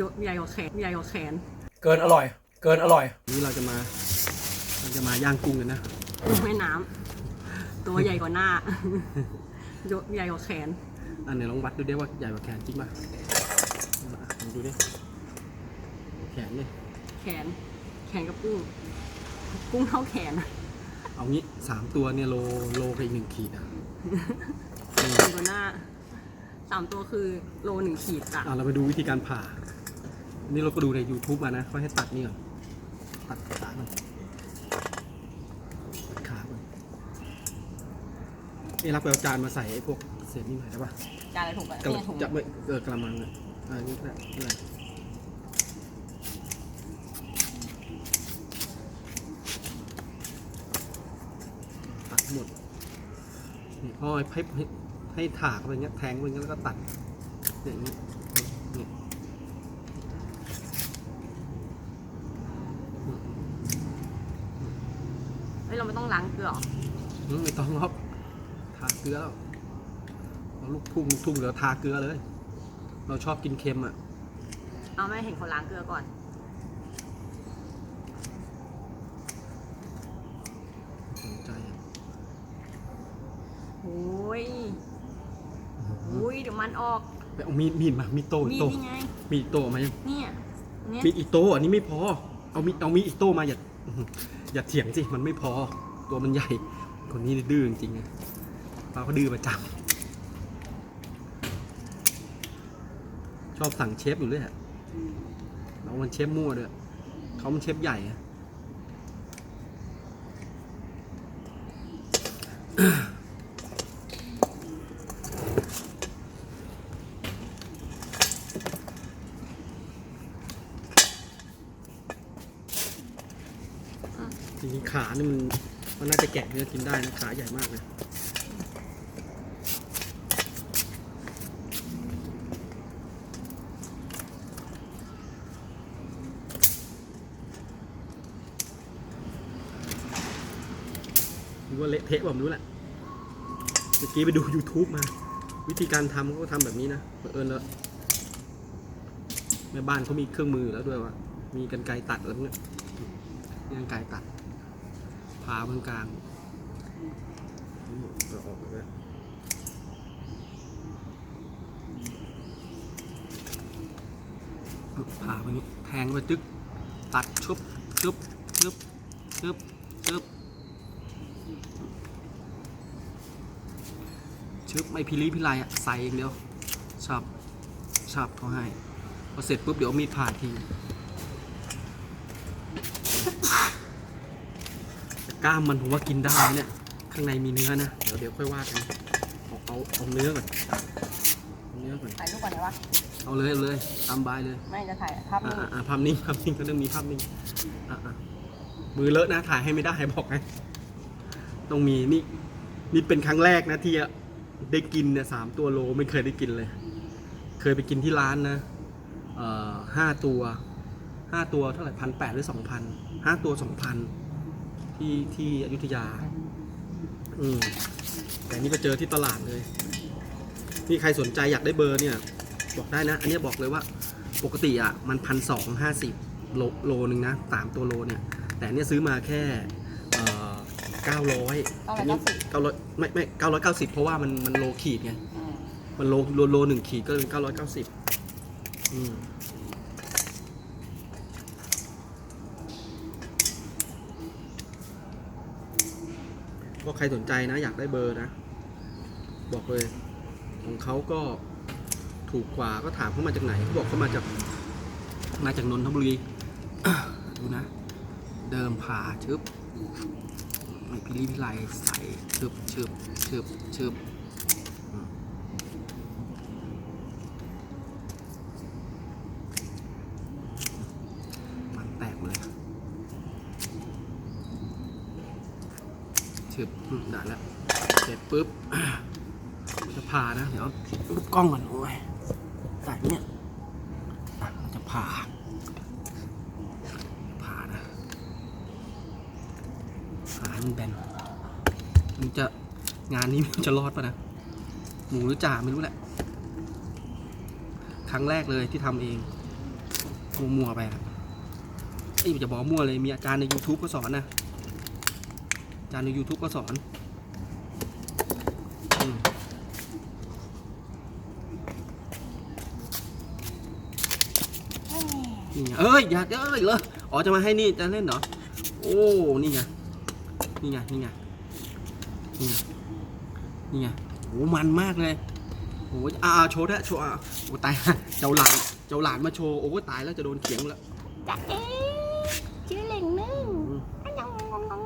ยกใหญ่กว่าแขนใหญ่กว่าแขน เกินอร่อย เกินอร่อย นี่เราจะมาเราจะมาย่างกุ้งกันนะแม่น้ำตัวใหญ่กว่าหน้ายกใหญ่กว่าแขน อันไหนลองวัดดูดิว่าใหญ่กว่าแขนจริงป่ะมาลองดูดิแขนเลยแขน แขนกับกุ้ง กุ้งเท่าแขนอะเอางี้สามตัวเนี่ยโลโลกับอีกหนึ่งขีดอะ ใหญ่กว่าหน้า สามตัวคือโลหนึ่งขีดจ้ะอะเราไปดูวิธีการผ่า นี่เราก็ดูใน YouTube มานะเขาให้ตัดนี่ก่อน ตัดขาก่อนตัดขาก่อนเอ้รับไปเอาจานมาใส่ไอ้พวกเศษนี่หน่อยได้ปะจานอะไรถูกอะกระเนี่ยถุงจะไม่เออกระมังอะอ่านี่แหละนี่แหละตัดหมดนี่พ่อให้ให้ ให้ถากไปอย่างเงี้ยแทงไปอย่างเงี้ยแล้วก็ตัดเนี่ยอย่างเงี้ยเนี่ยเฮ้ยเราไม่ต้องล้างเกลือเหรออืมไม่ต้องหรอกทาเกลือแล้วเอาลูกทุ่งลูกทุ่งเหลือทาเกลือเลย เราชอบกินเค็มอะเอาไม่เห็นคนล้างเกลือก่อนสนใจอะโอ้ยโอ้ยเดี๋ยวมันออกไปเอามีดมีดมามีดโต้มีโต้นี่ไงมีดโต้มายังเนี่ยเนี่ยมีดอีโต้อันนี้ไม่พอ เอามีดเอามีดอีโต้มาอย่าอย่าเถียงสิมันไม่พอ ตัวมันใหญ่ คนนี้ดื้อจริงๆนะป้าก็ดื้อประจำชอบสั่งเชฟอยู่เรื่อยอะเรามันเชฟมั่วด้วยเขามันเชฟใหญ่อะ จริงๆ ขานี่มันมันน่าจะแกะเนื้อกินได้นะขาใหญ่มากนะว่าเละเทะผมรู้แหละเมื่อกี้ไปดู YouTube มา วิธีการทำเขาก็ทำแบบนี้นะเผอิญแล้วแม่บ้านเขามีเครื่องมือแล้วด้วยว่ามีกันไกรตัดอะไรพวเนี้ยกันไกรตัด ผ่าตรงกลางนี่ก็ออกเลยผ่าไปนี้แทงไปจึ๊กตัดชุบชุบชุบชุบชุบชุบไม่พิลีพิไลอะใส่อย่างเดียวชอบชอบเขาให้พอเสร็จปุ๊บเดี๋ยวเอามีดผ่าที กล้ามมันผมว่ากินได้นะเนี่ย ข้างในมีเนื้อนะ เดี๋ยวเดี๋ยวค่อยว่ากันเอาเอาเอาเนื้อก่อนเอาเนื้อก่อนถ่ายรูปก่อนได้ปะเอาเลยเอาเลยตามบายเลยไม่จะถ่ายภาพอ่านิ่งอ่าอ่าภาพนิ่งภาพนิ่งก็ต้องมีภาพนิ่งอ่าอ่ามือเลอะนะถ่ายให้ไม่ได้บอกให้ต้องมีนี่นี่เป็นครั้งแรกนะที่ได้กินเนี่ยสามตัวโลไม่เคยได้กินเลย เคยไปกินที่ร้านนะเอ่อห้าตัวห้าตัวเท่าไหร่พันแปดหรือสองพันห้าตัวสองพัน ที่ที่อยุธยา อืมแต่นี่ก็เจอที่ตลาดเลยนี่ใครสนใจอยากได้เบอร์เนี่ย บอกได้นะ อันเนี้ยบอกเลยว่า ปกติอะมันพันสองห้าสิบโลโลนึงนะสามตัวโลเนี่ย แต่อันเนี่ยซื้อมาแค่เก้าร้อยเก้าร้อยเก้าสิบเก้าร้อยไม่ไม่เก้าร้อยเก้าสิบเพราะว่ามันมันโลขีดไงอืมมันโลโลโลหนึ่งขีดก็เป็นเก้าร้อยเก้าสิบอืม ใครสนใจนะ อยากได้เบอร์นะ บอกเลย ของเขาก็ถูกกว่าก็ถามเขามาจากไหนเขาบอกเขามาจากมาจากนนทบุรีดูนะ เดิมผ่าชึบไม่พิลีพิไลใส่ชึบชึบชึบชึบอืมมันแตกหมดเลยชึบอืมได้แล้ว เสร็จปุ๊บ จะผ่านะ เดี๋ยวรูป กล้องก่อนโอ้ยแต่เนี่ยอะเราจะผ่าผ่านะผ่ามันแบนมันจะงานนี้มันจะรอดปะนะหมูหรือจ่าไม่รู้แหละ ครั้งแรกเลยที่ทำเองมัวๆไปอะไอ้จะบอกมั่วเลยมีอาจารย์ใน YouTube ก็สอนนะอาจารย์ใน YouTube ก็สอนอืมนี่ ไงเอ้ยอย่าเอ้ยเลยอ๋อจะมาให้นี่จะเล่นเหรอ โอ้ นี่ไง นี่ไง นี่ไง นี่ไง นี่ไงโอ้มันมากเลยโอ้ยอ่าอ่าโชว์ด้วยโชว์อะโอ้ตาย เจ้าหลาน เจ้าหลานมาโชว์ โอ้ตายแล้วจะโดนเขียงแล้วจ๊ะเอ๊ะชื่อเหล่งนึ่งอืมอันยองงงง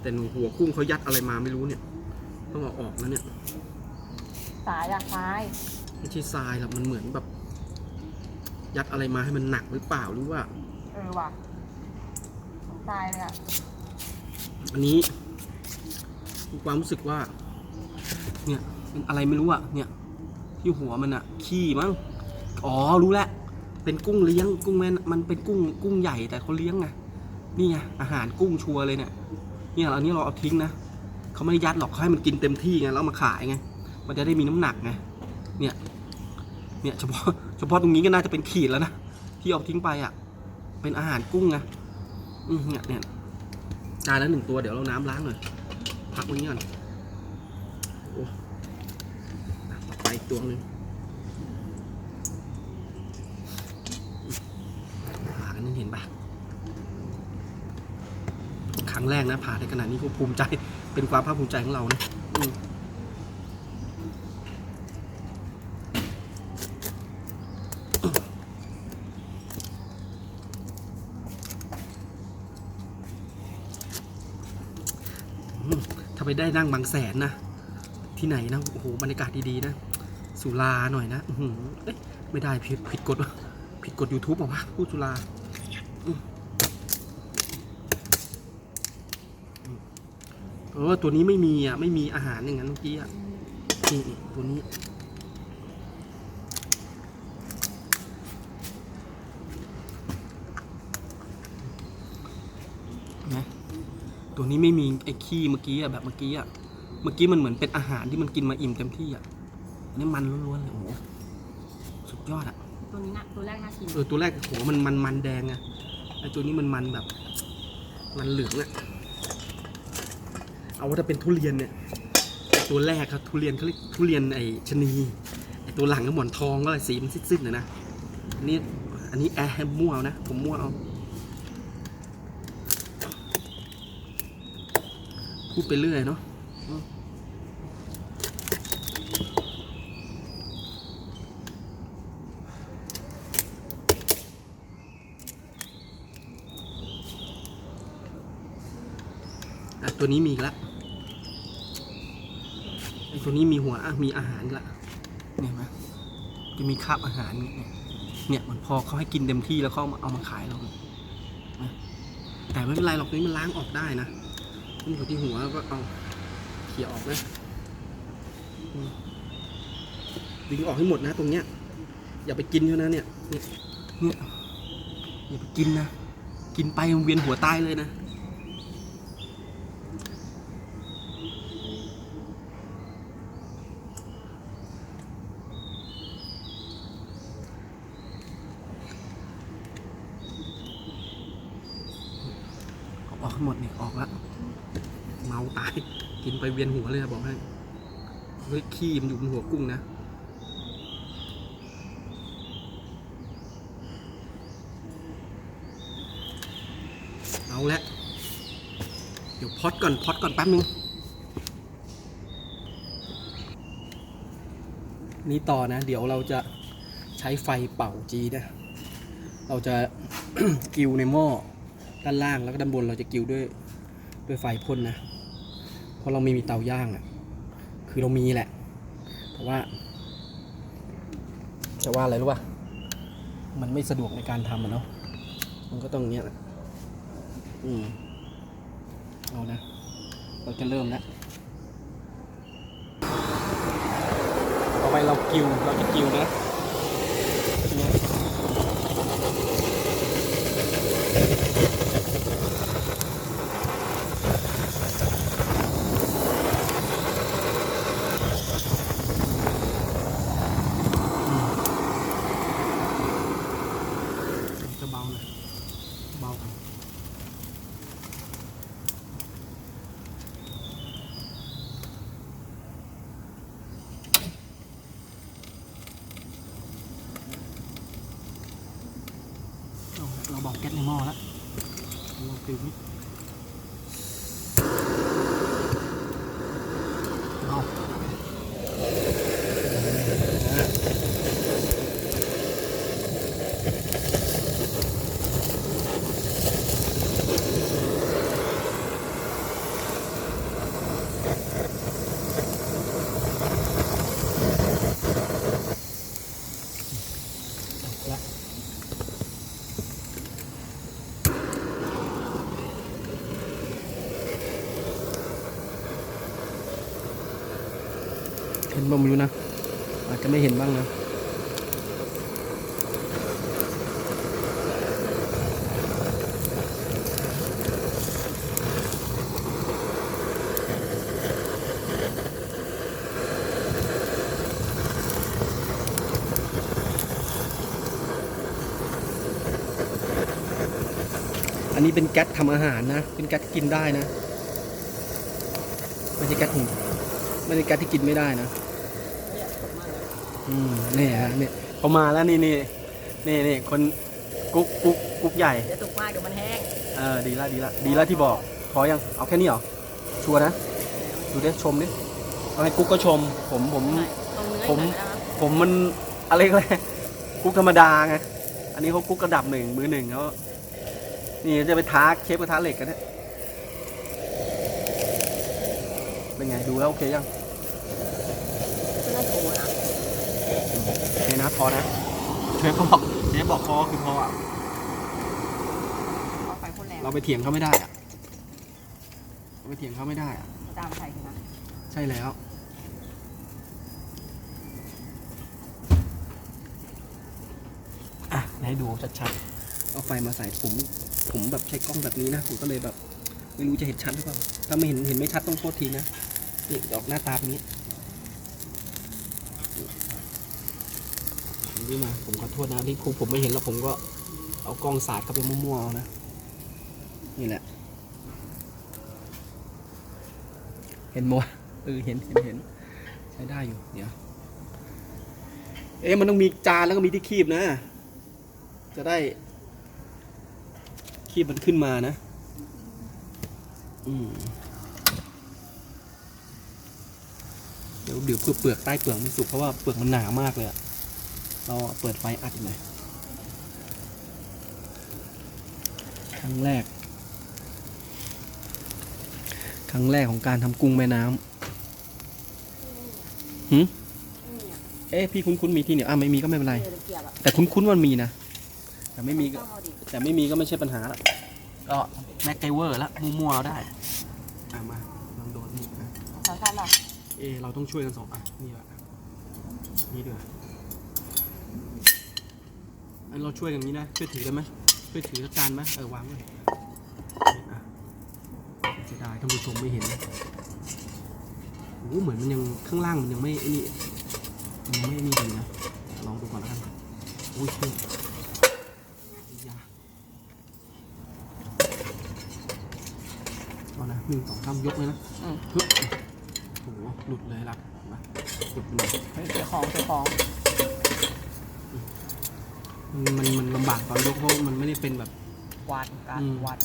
แต่หนูหัวกุ้งเขายัดอะไรมาไม่รู้เนี่ย ต้องเอาออกแล้วเนี่ย สายอะสาย ไม่ใช่ทรายหรอกมันเหมือนแบบ ยัดอะไรมาให้มันหนักหรือเปล่าหรือว่า เออว่ะสายเลยอะอันนี้มีความรู้สึกว่า เนี่ยเป็นอะไรไม่รู้อะเนี่ย ที่หัวมันอะขี้มั้งอ๋อรู้แล้วเป็นกุ้งเลี้ยง กุ้งแม่นมันเป็นกุ้งกุ้งใหญ่แต่เขาเลี้ยงไงนี่ไงอาหารกุ้งชัวร์เลยเนี่ยเนี่ยอันนี้เราเอาทิ้งนะเขาไม่ได้ยัดหรอกเขาให้มันกินเต็มที่ไงแล้วเอามาขายไงมันจะได้มีน้ำหนักไงเนี่ย เนี่ยเฉพาะเฉพาะตรงนี้ก็น่าจะเป็นขีดแล้วนะที่เอาทิ้งไปอะ เป็นอาหารกุ้งไงอืมเนี่ยเนี่ยจานละหนึ่งตัวเดี๋ยวเราน้ำล้างหน่อยพักไว้นี้ก่อนโอ้ต่อไปอีกตัวหนึ่งผ่ากันนั่นเห็นปะครั้งแรกนะผ่าได้ขนาดนี้ก็ภูมิใจเป็นความภาคภูมิใจของเรานะาไปได้นั่งบางแสนนะ ที่ไหนนะ โอ้โห บรรยากาศดีๆนะ สุราหน่อยนะอื้อหือเอ้ไม่ได้ผิดผิดกฎวะผิดกฎ YouTube บอกว่าวะพูดสุราเออ ตัวนี้ไม่มีอะ ไม่มีอาหารอย่างนั้นเมื่อกี้อะนี่ตัวนี้ ตัวนี้ไม่มีไอ้ขี้เมื่อกี้อะแบบเมื่อกี้อะเมื่อกี้มันเหมือนเป็นอาหารที่มันกินมาอิ่มเต็มที่อะอันนี่มันล้วนๆเลยโอ้โหสุดยอดอะตัวนี้นะตัวแรกน่ากินเออตัวแรกโหมันมันมันแดงอะไอตัวนี้มันมันแบบ มันเหลืองอะเอาว่าถ้าเป็นทุเรียนเนี่ยไอ้ตัวแรกครับทุเรียนเขาเรียกทุเรียนไอชะนีไอตัวหลังก็หมอนทองก็เลยสีมันซิดๆนะนะอันนี้อันนี้แอร์มั่วเอานะ ผมมั่วเอา พูดไปเรื่อยเนาะอะตัวนี้มีอีกแล้วไอตัวนี้มีหัวอะมีอาหารละเนี่ยเห็นไหมจะมีคาบอาหารเนี่ยเนี่ยมันพอเขาให้กินเต็มที่แล้วเขาเอามาขายเราแต่ไม่เป็นไรหรอกนี่มันล้างออกได้นะ มันอยู่ที่หัวก็เอาเขี่ยออกนะดึงออกให้หมดนะ ตรงเนี้ย อย่าไปกินเท่านั้นเนี่ยเนี่ยเนี่ยอย่าไปกินนะ กินไปมันเวียนหัวตายเลยนะ เอาออกให้หมดเนี่ยออกละเมาตาย กินไปเวีย นหัวเลยอะบอกให้เฮ้ยขี้มันอยู่บนหัวกุ้งนะเอาละเดี๋ยวพอดก่อนพอดก่อนแป๊บนึงนี่ต่อนะ เดี๋ยวเราจะใช้ไฟเป่าจีนะ เราจะกิวในหม้อด้านล่างแล้วก็ด้านบนเราจะกิวด้วยด้วยไฟพ่นนะ เพราะเราไม่มีเตาย่างอะ่ะ คือเรามีแหละ แต่ว่าจะว่าอะไรรู้ป่ะ มันไม่สะดวกในการทำอะเนาะ มันก็ต้องเนี้ยแหละอืม เอานะ เราจะเริ่มแล้วต่อไปเรากิว เราจะกิวนะเนี่ย เราบอกแก๊สในหม้อแล้วลองฟิวนี่เเห็นบ้างไม่รู้นะ อาจจะไม่เห็นบ้างนะอันนี้เป็นแก๊สทำอาหารนะ เป็นแก๊สกินได้นะ ไม่ใช่แก๊สหุงไม่ใช่แก๊สที่กินไม่ได้นะ อืมนี่ฮะเนี่ยพอมาแล้วนี่นี่นี่นี่คนกุ๊กกุ๊กกุ๊กใหญ่ เดี๋ยวตกมากเดี๋ยวมันแห้งเออดีละดีละดีละที่บอกพอยังเอาแค่นี้เหรอ ชัวร์นะ ดูดิชมดิเอาให้กุ๊กก็ชม ผมผม ตรงเนื้อผมหน่อยก็ได้นะผมมันอะไรกันเลยกุ๊กธรรมดาไง อันนี้เขากุ๊กระดับหนึ่งมือหนึ่งแล้วนี่จะไปท้าเชฟกระทะเหล็กกันเนี่ยเป็นไงดูแล้วโอเคยัง ไม่ต้องโถนะ โอเคนะพอนะเชฟเขาบอกเชฟบอกพอคือพออะเอาไฟพ่นแรงเราไปเถียงเขาไม่ได้อะเราไปเถียงเขาไม่ได้อะตามใส่นะใช่แล้ว อะให้ดูชัดๆ เอาไฟมาใส่ผม ผมแบบใช้กล้องแบบนี้นะ ผมก็เลยแบบ ไม่รู้จะเห็นชัดหรือเปล่า ถ้าไม่เห็นเห็นไม่ชัดต้องโทษทีนะนี่ออกหน้าตาแบบนี้ นี่มาผมขอโทษนะที่ผมผมไม่เห็นแล้วผมก็เอากล้องสาดเข้าไปมั่วๆเอานะ นี่แหละ เห็นมั้ยเออเห็นเห็นเห็นใช้ได้อยู่ เดี๋ยว เอ๊ะมันต้องมีจานแล้วก็มีที่คีบนะ จะได้ คีบมันขึ้นมานะ อืมเดี๋ยวเดี๋ยวเพื่อเปลือกใต้เปลือกมันสุกเพราะว่าเปลือกมันหนามากเลยอะ เราอะเปิดไฟอัดหน่อยครั้งแรก ครั้งแรกของการทำกุ้งแม่น้ำหืมเอ๊ะพี่คุ้นๆมีที่เหนียวอะไม่มีก็ไม่เป็นไรเดี๋ยวเกียบอะแต่คุ้นๆว่ามันมีนะ แต่ไม่มีก็ต้องเอาดิแต่ไม่มีก็ไม่ใช่ปัญหาละก็แม็กไกเวอร์ละมั่วๆเราได้อะมาลองโดนนี่นะสำคัญล่ะเอะเราต้องช่วยกันสองอะนี่แหละนี่ด้วย อันเราช่วยกันอย่างนี้นะ ช่วยถือได้ไหมช่วยถือจานไหมเออวางไว้นี่อะเสียดายท่านผู้ชมไม่เห็นโอ้โหเหมือนมันยังข้างล่างมันยังไม่ไอ้นี่มันยังไม่ไอ้นี่ดีนะลองดูก่อนแล้วกันอุ้ยเพิ่มยาเอานะหนึ่งสองสามยกเลยนะอืมฮึบโอ้โหหลุดเลยล่ะมาหลุดไปเลยเฮ้ยเสียของเสียของ มันมันมันลำบากตอนยกเพราะมันไม่ได้เป็นแบบวาดการอืมวาด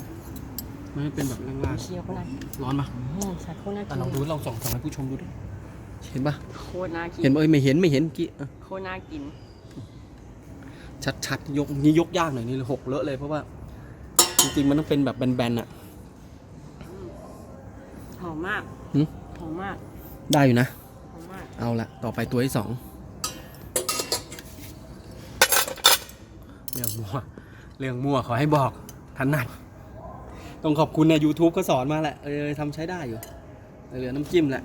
ไม่ได้เป็นแบบล่างเชียวก็ได้ๆร้อนปะอืมใส่โคตรน่าแต่กินลองดูลองส่องส่องให้ผู้ชมดูดิเห็นปะโคตรน่ากินเห็นปะเอ้ยไม่เห็นไม่เห็นเมื่อกี้อะโคตรน่ากิน ชัดๆยกนี่ยกยากหน่อยนี่หกเลอะเลยเพราะว่า จริงๆมันต้องเป็นแบบแบนๆอะ หอมมากหืม หอมมากได้อยู่นะ หอมมาก เอาละต่อไปตัวที่สอง เรื่องมั่วเรื่องมั่วขอให้บอกถนัดต้องขอบคุณใน YouTube ก็สอนมาแหละเออทำใช้ได้อยู่เหลือน้ำจิ้มแหละ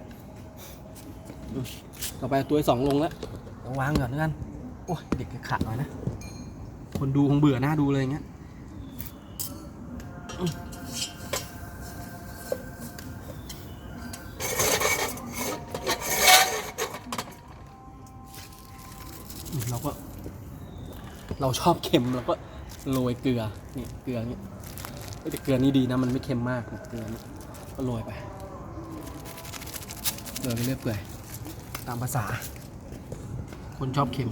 อืมต่อไปตัวที่สองลงแล้วเอาวางก่อนแล้วกันโอ้ยเด็กจะขาดหน่อยนะ คนดูคงเบื่อหน้าดูเลยอย่างเงี้ย เราชอบเค็มเราก็โรยเกลือนี่เกลือนี่ยแต่เกลือนี่ดีนะมันไม่เค็มมากเกลือนี่ก็โรยไปโรยไปเรื่อยเปื่อยตามภาษา คนชอบเค็ม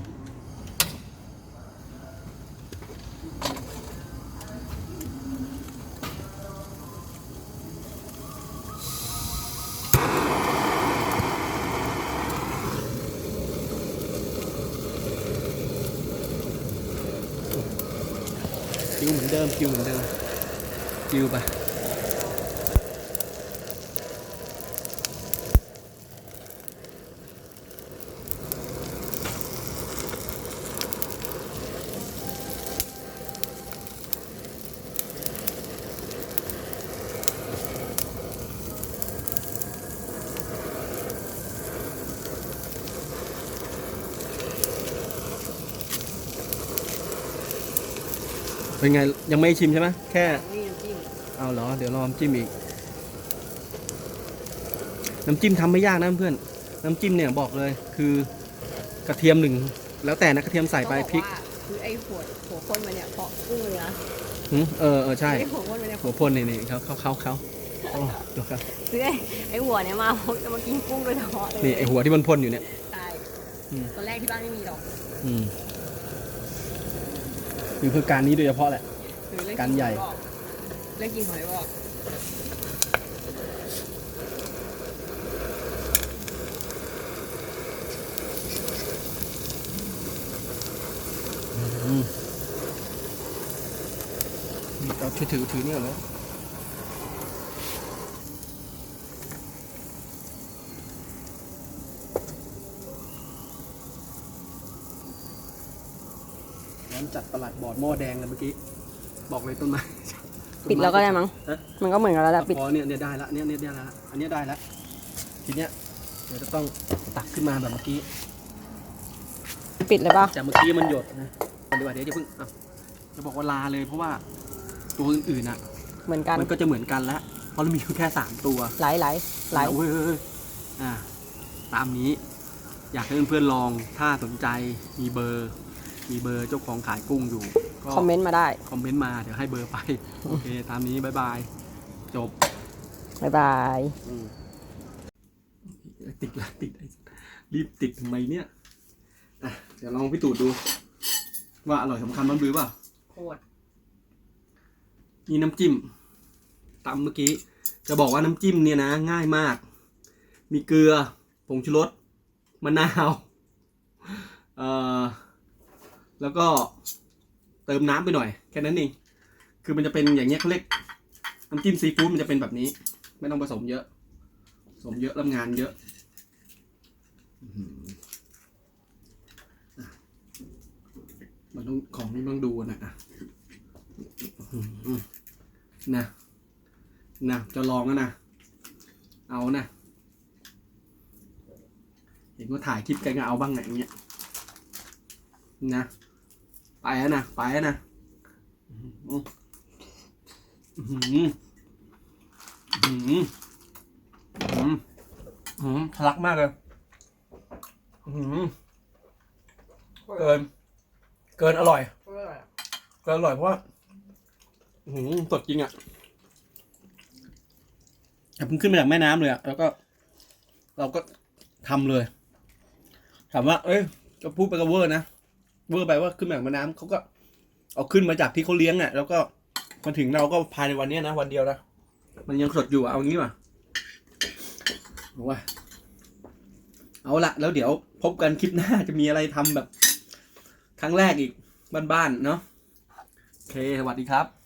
คิวเหมือนเดิมคิวไป เป็นไงยังไม่ชิมใช่ไหมแค่นี่น้ำจิ้มเอาเหรอเดี๋ยวรอน้ำจิ้มอีก น้ำจิ้มทำไม่ยากนะเพื่อน น้ำจิ้มเนี่ยบอกเลยคือกระเทียมหนึ่งแล้วแต่นะกระเทียมใส่ไปพริกเขาบอกว่าคือไอ้หัวหัวคนมันเนี่ยเพาะกุ้งเลยนะหึเออเออใช่ ไอ้หัวคนมันเนี่ยหัวพ่นนี่นี่เขาเขาเขาเขาโอ้ดูครับซื้อไอ้ไอ้หัวเนี่ยมาเขาจะมากินกุ้งโดยเฉพาะเลยนี่ไอหัวที่มันพ่นอยู่เนี่ยใช่อืม ตอนแรกที่บ้านไม่มีหรอก อืม คือคือการนี้โดยเฉพาะแหละคือเรื่องการใหญ่เรื่องกินหอยบอกอืมนี่เราช่วยถือถือนี่ก่อนแล้ว ร้อนจัดประหลัดบอดหม้อแดงเลยเมื่อกี้ บอกเลยต้นไม้ปิดแล้วก็ได้มั้ง ฮะมันก็เหมือนกันแล้วแหละปิดพอเนี่ยเนี่ยได้ละเนี่ยเนี่ยได้ละอันเนี้ยได้ละทีเนี้ยเดี๋ยวจะต้องตักขึ้นมาแบบเมื่อกี้ ปิดเลยป่ะ จากเมื่อกี้มันหยดนะเดี๋ยวเดี๋ยวจะเพิ่งอะจะบอกว่าลาเลยเพราะว่าตัวอื่นๆอะ เหมือนกัน มันก็จะเหมือนกันแล้วเพราะเรามีอยู่แค่สามตัวไหลไหลไหลเว้ยเว้ยเว้ยอ่า ตามนี้ อยากให้เพื่อนๆลอง ถ้าสนใจมีเบอร์ มีเบอร์เจ้าของขายกุ้งอยู่ก็คอมเมนต์มาได้ คอมเมนต์มาเดี๋ยวให้เบอร์ไป โอเค ตามนี้บายบาย จบ บ๊ายบายติดละติดไอ้รีบติดทำไมเนี่ยอะเดี๋ยวลองพิสูจน์ดู ว่าอร่อยสำคัญมันบือเปล่า โคตร นี่น้ำจิ้มตำเมื่อกี้ จะบอกว่าน้ำจิ้มเนี่ยนะ ง่ายมาก มีเกลือ ผงชูรสมะนาว เอ่อ แล้วก็เติมน้ำไปหน่อยแค่นั้นเอง คือมันจะเป็นอย่างเงี้ยเขาเรียกน้ำจิ้มซีฟู้ดมันจะเป็นแบบนี้ ไม่ต้องผสมเยอะผสมเยอะรับงานเยอะอื้อหืออะมันต้องของนี่ต้องดูนะอะอื้อหือนะนะจะลองแล้วนะ เอานะ เห็นว่าถ่ายคลิปกันก็เอาบ้างไงอย่างเงี้ยนะ ไปแล้วนะ ไปแล้วนะอือหืออื้อหืออื้ออือทะลักมากเลย อือหือเกิน เกินอร่อย เกินอร่อยเพราะว่าอือหือสดจริงอะแต่เพิ่งขึ้นมาจากแม่น้ำเลยอะ แล้วก็ เราก็ทำเลย ถามว่า เอ้ย จะพูดไปก็เวอร์นะ เวอร์ไปว่าขึ้นมาจากแม่น้ำเขาก็ เอาขึ้นมาจากที่เขาเลี้ยงอะ แล้วก็มาถึงเราก็ภายในวันเนี้ยนะวันเดียวนะมันยังสดอยู่อะเอางี้ว่ะเอาว่าเอาละแล้วเดี๋ยวพบกันคลิปหน้าจะมีอะไรทำแบบ ครั้งแรกอีกบ้านๆเนาะโอเคสวัสดีครับ